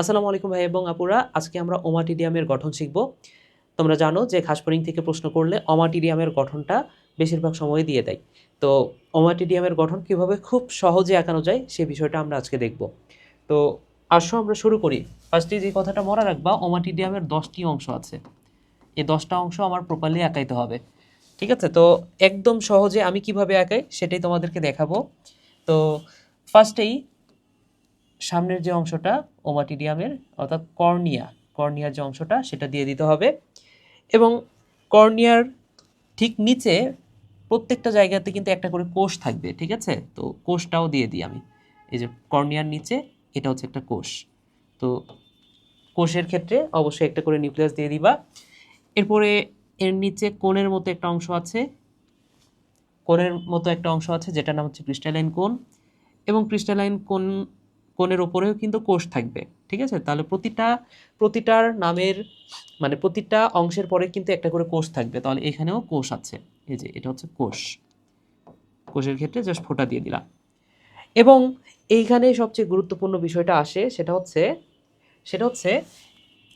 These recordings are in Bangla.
আসসালামু আলাইকুম ভাই এবং আপুরা, আজকে আমরা ওমাটিডিয়ামের গঠন শিখব। তোমরা জানো যে খাসপরিং থেকে প্রশ্ন করলে অমাটিডিয়ামের গঠনটা বেশিরভাগ সময় দিয়ে দেয়। তো ওমাটিডিয়ামের গঠন কীভাবে খুব সহজে আঁকানো যায় সে বিষয়টা আমরা আজকে দেখব। তো আসো আমরা শুরু করি। ফার্স্টে যে কথাটা মনে রাখবা, ওমাটিডিয়ামের দশটি অংশ আছে। এই দশটা অংশ আমার প্রপারলি আঁকাইতে হবে। ঠিক আছে? তো একদম সহজে আমি কীভাবে আঁকাই সেটাই তোমাদেরকে দেখাবো। তো ফার্স্টেই সামনের যে অংশটা, ওমাটিডিয়ামের, অর্থাৎ কর্নিয়া, কর্নিয়ার যে অংশটা, সেটা দিয়ে দিতে হবে। এবং কর্নিয়ার ঠিক নিচে প্রত্যেকটা জায়গাতে কিন্তু একটা করে কোষ থাকবে, ঠিক আছে? তো কোষটাও দিয়ে দিই আমি। এই যে কর্নিয়ার নিচে, এটা হচ্ছে একটা কোষ। তো কোষের ক্ষেত্রে অবশ্যই একটা করে নিউক্লিয়াস দিয়ে দিবা। এরপরে এর নিচে কোণের মতো একটা অংশ আছে। কোণের মতো একটা অংশ আছে, যেটার নাম হচ্ছে ক্রিস্টালাইন কোণ। এবং ক্রিস্টালাইন কোণ কোণের ওপরেও কিন্তু কোষ থাকবে, ঠিক আছে? তাহলে প্রতিটা, প্রতিটার নামের মানে প্রতিটা অংশের পরে কিন্তু একটা করে কোষ থাকবে। তাহলে এখানেও কোষ আছে, এই যে এটা হচ্ছে কোষ। কোষের ক্ষেত্রে জাস্ট ফোটা দিয়ে দিলাম। এবং এইখানে সবচেয়ে গুরুত্বপূর্ণ বিষয়টা আসে, সেটা হচ্ছে সেটা হচ্ছে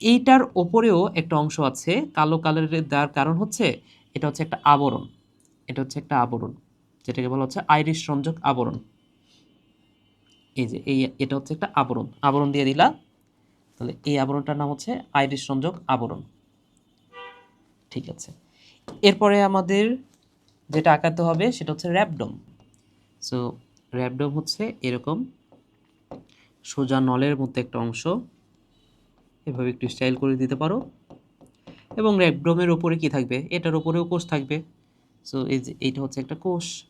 এইটার ওপরেও একটা অংশ আছে, কালো কালারের দেওয়ার কারণ হচ্ছে এটা হচ্ছে একটা আবরণ। এটা হচ্ছে একটা আবরণ, যেটাকে বলা হচ্ছে আইরিশ সংযোগ আবরণ। এই যে, এই, এটা হচ্ছে একটা আবরণ। আবরণ দিয়ে দিলা। তাহলে এই আবরণটার নাম হচ্ছে আইরিশ সংযোগ আবরণ। ঠিক আছে। এরপরে আমাদের যেটা আঁকাতে হবে, সেটা হচ্ছে র্যাপডম সো র্যাপডম হচ্ছে এরকম সোজা নলের মধ্যে একটা অংশ। এভাবে একটু স্টাইল করে দিতে পারো। এবং র্যাপডমের ওপরে কি থাকবে? এটার ওপরেও কোষ থাকবে। সো এই যে, এইটা হচ্ছে একটা কোষ।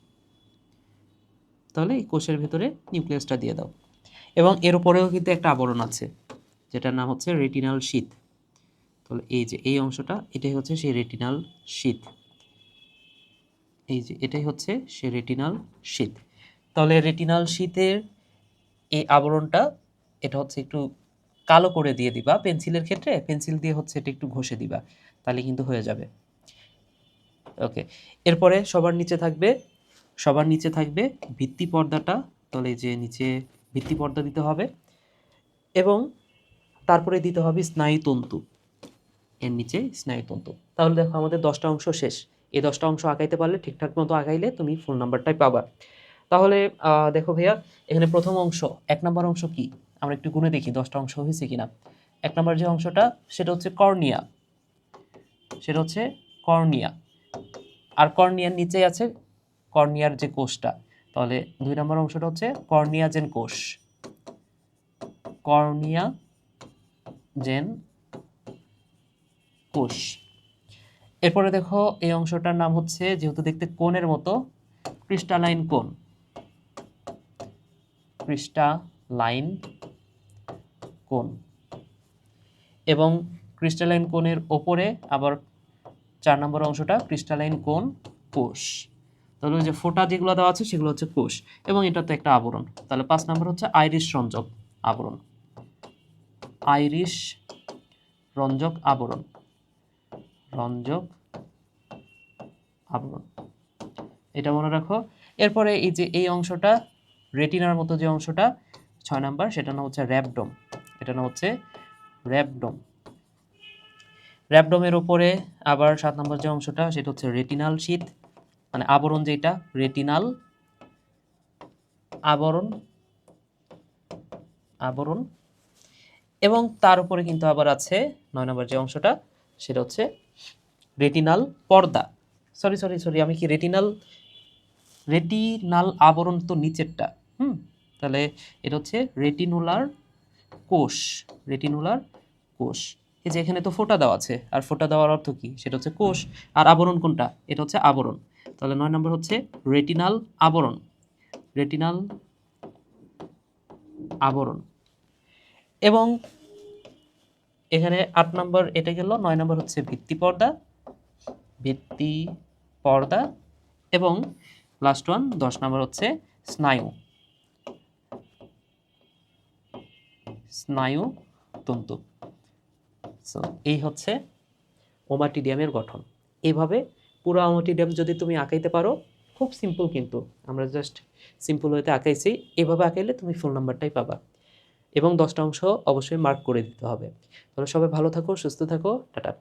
তাহলে এই কোষের ভেতরে নিউক্লিয়াসটা দিয়ে দাও। এবং এর উপরেও কিন্তু একটা আবরণ আছে, যেটার নাম হচ্ছে রেটিনাল শীত। তাহলে এই যে এই অংশটা, এটাই হচ্ছে সেই রেটিনাল শীত। এই যে এটাই হচ্ছে সে রেটিনাল শীত। তাহলে রেটিনাল শীতের এই আবরণটা, এটা হচ্ছে একটু কালো করে দিয়ে দিবা, পেন্সিলের ক্ষেত্রে। পেন্সিল দিয়ে হচ্ছে এটা একটু ঘষে দিবা, তাহলে কিন্তু হয়ে যাবে। ওকে, এরপরে সবার নিচে থাকবে সবার নিচে থাকবে ভিত্তি পর্দাটা এই যে নিচে ভিত্তি পর্দা দিতে হবে এবং তারপরে দিতে হবে স্নায়ুতন্তু, এর নিচে স্নায়ুতন্তু। তাহলে দেখো আমাদের দশটা অংশ শেষ। এই দশটা অংশ আঁকাইতে পারলে ঠিকঠাক মতো আঁকাইলে তুমি ফোন নাম্বারটাই পাবা। তাহলে দেখো ভাইয়া, এখানে প্রথম অংশ, এক নম্বর অংশ কি? আমরা একটু গুনে দেখি দশটা অংশ হয়েছে কিনা। এক নম্বর যে অংশটা, সেটা হচ্ছে কর্নিয়া। সেটা হচ্ছে কর্নিয়া। আর কর্নিয়ার নিচেই আছে কর্নিয়ার যে কোষটা, তাহলে দুই নম্বর অংশটা হচ্ছে কর্নিয়া জেন কোষ। কর্নিয়া জেন কোষ। এরপরে দেখো এই অংশটার নাম হচ্ছে, যেহেতু দেখতে কোণের মতো, ক্রিস্টালাইন কোণ। ক্রিস্টালাইন কোণ। এবং ক্রিস্টালাইন কোণের ওপরে আবার চার নম্বর অংশটা ক্রিস্টালাইন কোণ কোষ। তাহলে যে ফোটা যেগুলো দেওয়া আছে সেগুলো হচ্ছে কোষ এবং এটা তো একটা আবরণ। তাহলে পাঁচ নম্বর হচ্ছে আইরিশ রঞ্জক আবরণ। আইরিশ রঞ্জক আবরণ। রঞ্জক আবরণ। এটা মনে রাখো। এরপরে এই যে এই অংশটা, রেটিনার মতো যে অংশটা, ছয় নাম্বার সেটা নাম হচ্ছে র্যাপডম এটা নাম হচ্ছে র্যাপডম র্যাপডমের ওপরে আবার সাত নম্বর যে অংশটা, সেটা হচ্ছে রেটিনাল শীত। মানে আবরণ যেটা রেটিনাল আবরণ আবরণ, এবং তার উপরে কিন্তু আবার আছে নয় নম্বর যে অংশটা, সেটা হচ্ছে রেটিনাল পর্দা। সরি সরি সরি আমি কি রেটিনাল রেটিনাল আবরণ তো নিচেরটা, হুম? তাহলে এটা হচ্ছে রেটিনুলার কোষ রেটিনুলার কোষ। এই যে এখানে তো ফোটা দেওয়া আছে, আর ফোটা দেওয়ার অর্থ কি? সেটা হচ্ছে কোষ, আর আবরণ কোনটা? এটা হচ্ছে আবরণ। তাহলে নয় নম্বর হচ্ছে রেটিনাল আবরণ। রেটিনাল আবরণ। এবং এখানে আট নম্বর এটা গেল, নয় নম্বর হচ্ছে ভিত্তি পর্দা। ভিত্তি পর্দা এবং লাস্ট ওয়ান দশ নম্বর হচ্ছে স্নায়ু। স্নায়ু তন্তু। এই হচ্ছে ওমাটিডিয়ামের গঠন। এইভাবে পুরো ড্যাম যদি তুমি আঁকাইতে পারো, খুব সিম্পল কিন্তু। আমরা জাস্ট সিম্পল হইতে আঁকাইছি। এভাবে আঁকাইলে তুমি ফোন নাম্বারটাই পাবা। এবং দশটা অংশ অবশ্যই মার্ক করে দিতে হবে। তাহলে সবাই ভালো থাকো, সুস্থ থাকো, টাটা।